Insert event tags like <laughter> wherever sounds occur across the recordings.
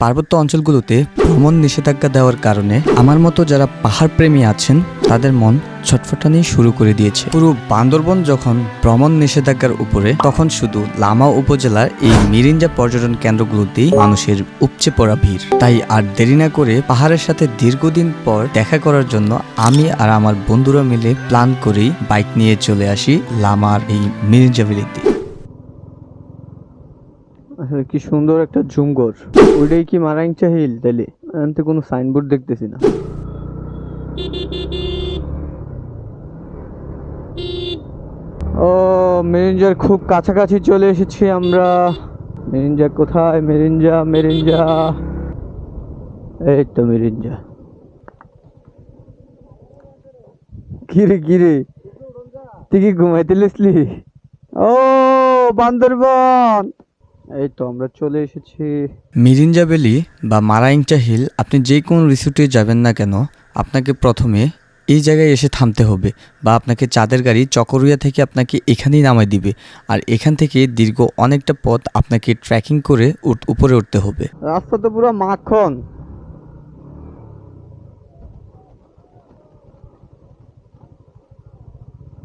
পার্বত্য অঞ্চলগুলোতে ভ্রমণ নিষেধাজ্ঞা দেওয়ার কারণে আমার মতো যারা পাহাড় প্রেমী আছেন, তাদের মন ছটফটানি শুরু করে দিয়েছে। পুরো বান্দরবন যখন ভ্রমণ নিষেধাজ্ঞার উপরে, তখন শুধু লামা উপজেলার এই মিরিঞ্জা পর্যটন কেন্দ্রগুলোতেই মানুষের উপচে পড়া ভিড়। তাই আর দেরি না করে পাহাড়ের সাথে দীর্ঘদিন পর দেখা করার জন্য আমি আর আমার বন্ধুরা মিলে প্ল্যান করেই বাইক নিয়ে চলে আসি লামার এই মিরিঞ্জা ভ্যালিতে। কি সুন্দর একটা ঝুমঘর। ওইটাই কি মারাংচা হিল তাহলে এখান কোনো সাইনবোর্ড দেখতেছি না। ও মেরিঞ্জার খুব কাছাকাছি চলে এসেছি আমরা। মেরিঞ্জা কোথায়? মেরিঞ্জা মেরিঞ্জা এই তো মেরিঞ্জা কিরে কিরে তুই কি ঘুমাইতে লেসলি? ও, বান্দরবন! এই তো আমরা চলে এসেছি। মিরিঞ্জা ভ্যালি বা মারাইংচা হিল আপনি যে কোনো রিসোর্টে যাবেন না কেন আপনাকে প্রথমে এই জায়গায় এসে থামতে হবে বা আপনাকে চাঁদের গাড়ি চকরিয়া থেকে আপনাকে এখানেই নামায় দিবে আর এখান থেকে দীর্ঘ অনেকটা পথ আপনাকে ট্রেকিং করে উপরে উঠতে হবে। রাস্তা তো পুরো মাখন।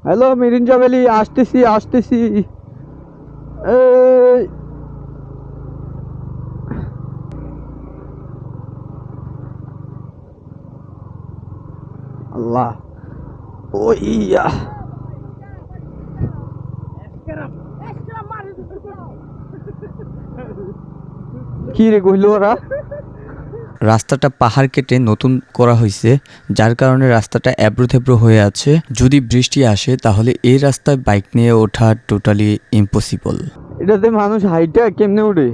হ্যালো মিরিঞ্জা ভ্যালি আসতেছি আসতেছি। এই আল্লাহ। ও ইয়া। কি রে কইলো ওরা? রাস্তাটা পাহাড় কেটে নতুন করা হয়েছে যার কারণে রাস্তাটা এবড়ো থেবড়ো হয়ে আছে। যদি বৃষ্টি আসে তাহলে এই রাস্তায় বাইক নিয়ে ওঠা টোটালি ইম্পসিবল এটাতে মানুষ হাইটা কেমনে উঠে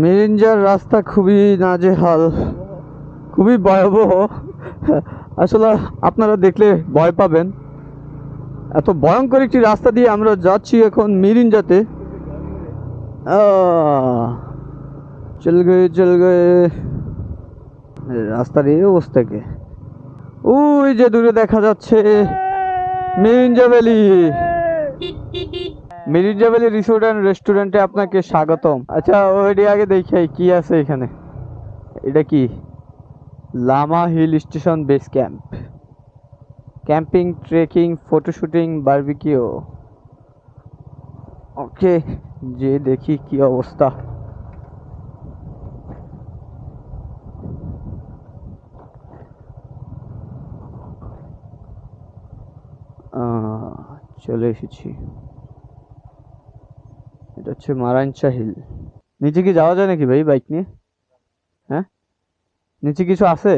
মেরিঞ্জার রাস্তা খুবই নাজেহাল খুবই ভয়াবহ। <laughs> আসলে আপনারা দেখলে ভয় পাবেন। এত ভয়ঙ্কর একটি রাস্তা দিয়ে আমরা যাচ্ছি এখন মিরিঞ্জাতে চল গে চল গে। রাস্তার এই অবস্থা কে ওই যে দূরে দেখা যাচ্ছে Mirinja valley Mirinja valley resort and রেস্টুরেন্টে আপনাকে স্বাগতম। আচ্ছা ওইটি আগে দেখে কি আছে এখানে। এটা কি? Lama hill station base camp. Camping, trekking, photo shooting, barbecue. Okay, যে দেখি কি অবস্থা। চলে এসেছি। এটা হচ্ছে মারাঞ্চা হিল। নিচে কি যাওয়া যায় নাকি ভাই বাইক নিয়ে? নিচে কিছু আছে?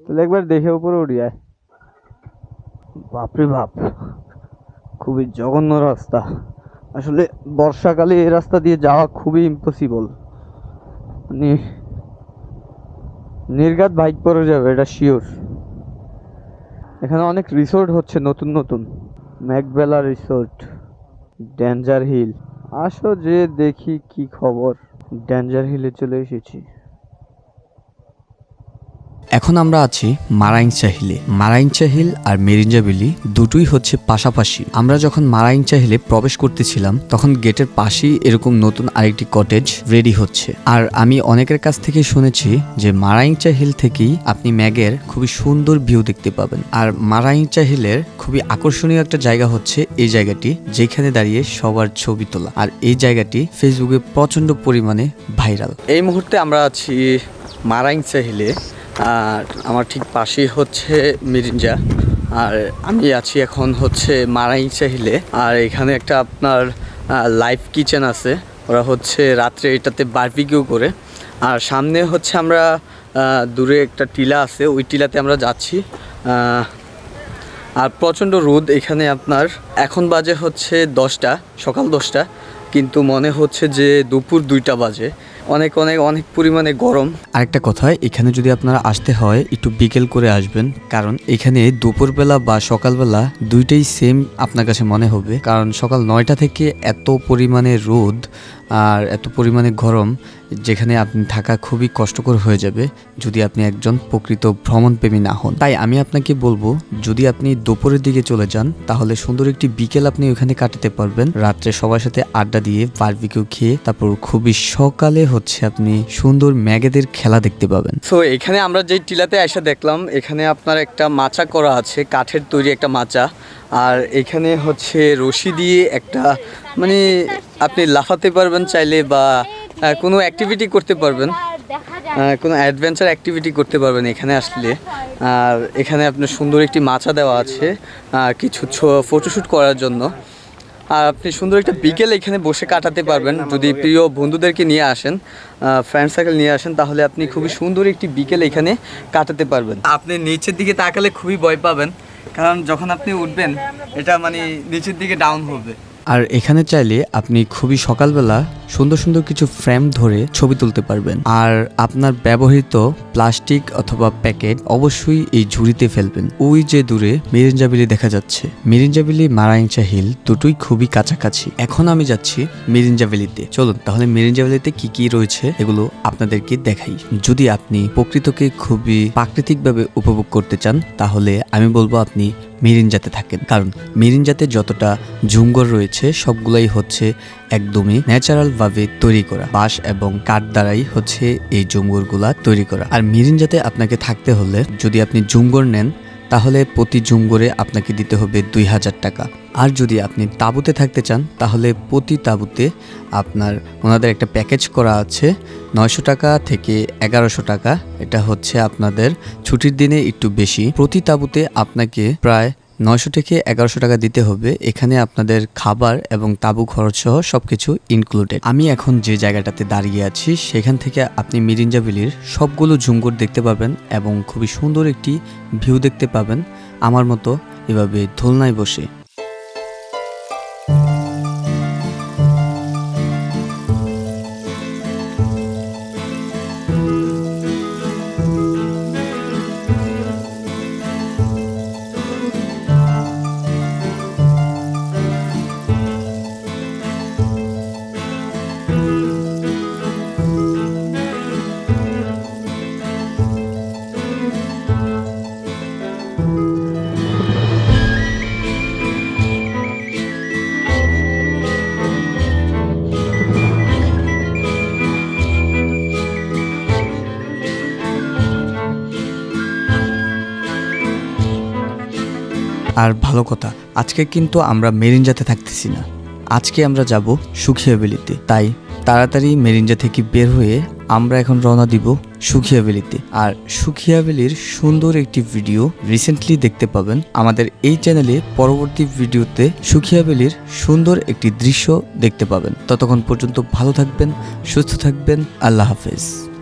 তাহলে একবার দেখে উপরে আয়। বাপরে বাপ, খুবই জঘন্য রাস্তা। আসলে বর্ষাকালে এই রাস্তা দিয়ে যাওয়া খুবই ইম্পসিবল মানে নির্ঘাত বাইক পড়ে যাবে, এটা শিওর এখানে অনেক রিসোর্ট হচ্ছে, নতুন নতুন। ম্যাকবেলা রিসোর্ট ড্যাঞ্জার হিল আসো যে দেখি কি খবর। ড্যাঞ্জার হিলে চলে এসেছি। এখন আমরা আছি মারাইংচা হিলে মারাইংচা হিল আর মেরিঞ্জা ভ্যালি দুটোই হচ্ছে পাশাপাশি। আমরা যখন মারাইংচা হিলে প্রবেশ করতেছিলাম, তখন গেটের পাশেই এরকম নতুন আরেকটি কটেজ রেডি হচ্ছে। আর আমি অনেকের কাছ থেকে শুনেছি যে মারাইংচা হিল থেকেই আপনি ম্যাগের খুবই সুন্দর ভিউ দেখতে পাবেন। আর মারাইংচা হিলের খুবই আকর্ষণীয় একটা জায়গা হচ্ছে এই জায়গাটি, যেখানে দাঁড়িয়ে সবার ছবি তোলা। আর এই জায়গাটি ফেসবুকে প্রচণ্ড পরিমাণে ভাইরাল। এই মুহূর্তে আমরা আছি মারাইংচা হিলে আর আমার ঠিক পাশেই হচ্ছে মিরিঞ্জা। আর আমি আছি এখন হচ্ছে মারাইংচা হিলে আর এখানে একটা আপনার লাইভ কিচেন আছে। ওরা হচ্ছে রাত্রে এটাতে বারবিকিউ করে। আর সামনে হচ্ছে আমরা দূরে একটা টিলা আছে। ওই টিলাতে আমরা যাচ্ছি। আর প্রচণ্ড রোদ এখানে আপনার। এখন বাজে হচ্ছে দশটা, সকাল দশটা। কিন্তু মনে হচ্ছে যে দুপুর দুইটা বাজে। অনেক অনেক অনেক পরিমাণে গরম। আরেকটা কথা, এখানে যদি আপনারা আসতে হয়, একটু বিকেল করে আসবেন। কারণ এখানে দুপুরবেলা বা সকালবেলা দুইটাই সেম আপনার কাছে মনে হবে। কারণ সকাল নয়টা থেকে এত পরিমাণে রোদ আর এত পরিমাণে গরম, যেখানে আপনি থাকা খুবই কষ্টকর হয়ে যাবে যদি আপনি একজন প্রকৃত ভ্রমণপ্রেমী না হন। তাই আমি আপনাকে বলব, যদি আপনি দুপুরের দিকে চলে যান, তাহলে সুন্দর একটি বিকেল আপনি ওখানে কাটাতে পারবেন। রাত্রে সবার সাথে আড্ডা দিয়ে বারবিকিউ খেয়ে তারপর খুবই সকালে হচ্ছে আপনি সুন্দর ম্যাগেদের খেলা দেখতে পাবেন। তো এখানে আমরা যেই টিলাতে এসে দেখলাম, এখানে আপনার একটা মাচা করা আছে, কাঠের তৈরি একটা মাচা। আর এখানে হচ্ছে রশি দিয়ে একটা মানে আপনি লাফাতে পারবেন চাইলে বা কোনো অ্যাক্টিভিটি করতে পারবেন। কোনো অ্যাডভেঞ্চার অ্যাক্টিভিটি করতে পারবেন এখানে আসলে। আর এখানে আপনার সুন্দর একটি মাচা দেওয়া আছে কিছু ফটোশ্যুট করার জন্য। আর আপনি সুন্দর একটা বিকেল এখানে বসে কাটাতে পারবেন। যদি প্রিয় বন্ধুদেরকে নিয়ে আসেন ফ্রেন্ড সার্কেল নিয়ে আসেন, তাহলে আপনি খুবই সুন্দর একটি বিকেল এখানে কাটাতে পারবেন। আপনি নিচের দিকে তাকালে খুবই ভয় পাবেন। কারণ যখন আপনি উঠবেন, এটা মানে নিচের দিকে ডাউন হবে। আর এখানে চাইলে আপনি খুবই সকালবেলা সুন্দর সুন্দর কিছু ফ্রেম ধরে ছবি তুলতে পারবেন। আর আপনার ব্যবহৃত প্লাস্টিক অথবা প্যাকেট অবশ্যই এই ঝুড়িতে ফেলবেন। ওই যে দূরে মিরিঞ্জাবিলি দেখা যাচ্ছে। মিরিঞ্জাবিলি মারাইংচা হিল দুটোই খুবই কাছাকাছি। এখন আমি যাচ্ছি মিরিঞ্জাবিলিতে চলুন, তাহলে মিরিঞ্জাবিলিতে কি কি রয়েছে এগুলো আপনাদেরকে দেখাই। যদি আপনি প্রকৃতকে খুবই প্রাকৃতিকভাবে উপভোগ করতে চান, তাহলে আমি বলব আপনি মিরিঞ্জাতে থাকেন কারণ মেরিনজাতে যতটা জুঙ্গল রয়েছে, সবগুলাই হচ্ছে একদমই ন্যাচারাল ভাবে তৈরি করা। বাঁশ এবং কাঠ দ্বারাই হচ্ছে এই জুমঘরগুলা তৈরি করা। আর মেরিনজাতে আপনাকে থাকতে হলে যদি আপনি জুঙ্গর নেন তাহলে প্রতি জুম করে আপনাকে দিতে হবে দুই হাজার টাকা। আর যদি আপনি তাঁবুতে থাকতে চান, তাহলে প্রতি তাঁবুতে আপনার ওনাদের একটা প্যাকেজ করা আছে, নয়শো টাকা থেকে এগারোশো টাকা। এটা হচ্ছে আপনাদের ছুটির দিনে একটু বেশি। প্রতি তাঁবুতে আপনাকে প্রায় নয়শো থেকে এগারোশো টাকা দিতে হবে। এখানে আপনাদের খাবার এবং তাঁবু খরচ সহ সব কিছু ইনক্লুডেড আমি এখন যে জায়গাটাতে দাঁড়িয়ে আছি, সেখান থেকে আপনি মিরিঞ্জাবিলির সবগুলো ঝুঙ্গুর দেখতে পাবেন এবং খুবই সুন্দর একটি ভিউ দেখতে পাবেন। আমার মতো এভাবে দোলনায় বসে আর ভালো কথা, আজকে কিন্তু আমরা মেরিঞ্জাতে থাকতেছি না। আজকে আমরা যাব সুখিয়া ভ্যালিতে তাই তাড়াতাড়ি মেরিঞ্জা থেকে বের হয়ে আমরা এখন রওনা দিব সুখিয়া ভ্যালিতে আর সুখিয়া ভ্যালির সুন্দর একটি ভিডিও রিসেন্টলি দেখতে পাবেন আমাদের এই চ্যানেলে পরবর্তী ভিডিওতে সুখিয়া ভ্যালির সুন্দর একটি দৃশ্য দেখতে পাবেন। ততক্ষণ পর্যন্ত ভালো থাকবেন, সুস্থ থাকবেন, আল্লাহ হাফেজ।